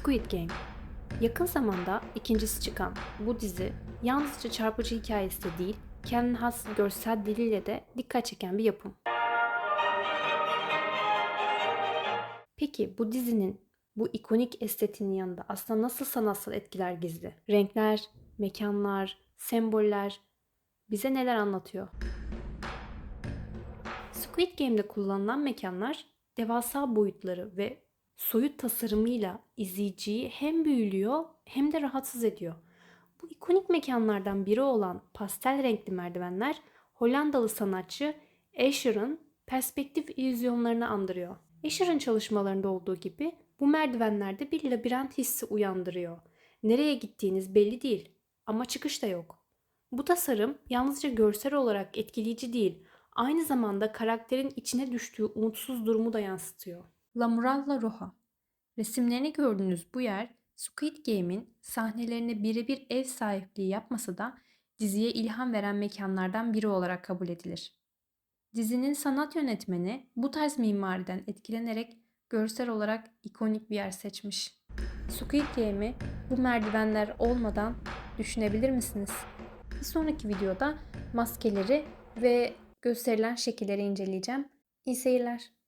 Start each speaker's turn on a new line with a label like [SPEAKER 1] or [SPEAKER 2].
[SPEAKER 1] Squid Game. Yakın zamanda ikincisi çıkan bu dizi yalnızca çarpıcı hikayesi de değil, kendine has görsel diliyle de dikkat çeken bir yapım. Peki bu dizinin bu ikonik estetiğinin yanında aslında nasıl sanatsal etkiler gizli? Renkler, mekanlar, semboller bize neler anlatıyor? Squid Game'de kullanılan mekanlar devasa boyutları ve soyut tasarımıyla izleyiciyi hem büyülüyor hem de rahatsız ediyor. Bu ikonik mekanlardan biri olan pastel renkli merdivenler Hollandalı sanatçı Escher'ın perspektif illüzyonlarını andırıyor. Escher'ın çalışmalarında olduğu gibi bu merdivenlerde bir labirent hissi uyandırıyor. Nereye gittiğiniz belli değil ama çıkış da yok. Bu tasarım yalnızca görsel olarak etkileyici değil, aynı zamanda karakterin içine düştüğü umutsuz durumu da yansıtıyor. La Muralla Roja Resimlerini gördüğünüz bu yer Squid Game'in sahnelerine birebir ev sahipliği yapmasa da diziye ilham veren mekanlardan biri olarak kabul edilir. Dizinin sanat yönetmeni bu tarz mimariden etkilenerek görsel olarak ikonik bir yer seçmiş. Squid Game'i bu merdivenler olmadan düşünebilir misiniz? Bir sonraki videoda maskeleri ve gösterilen şekilleri inceleyeceğim. İyi seyirler.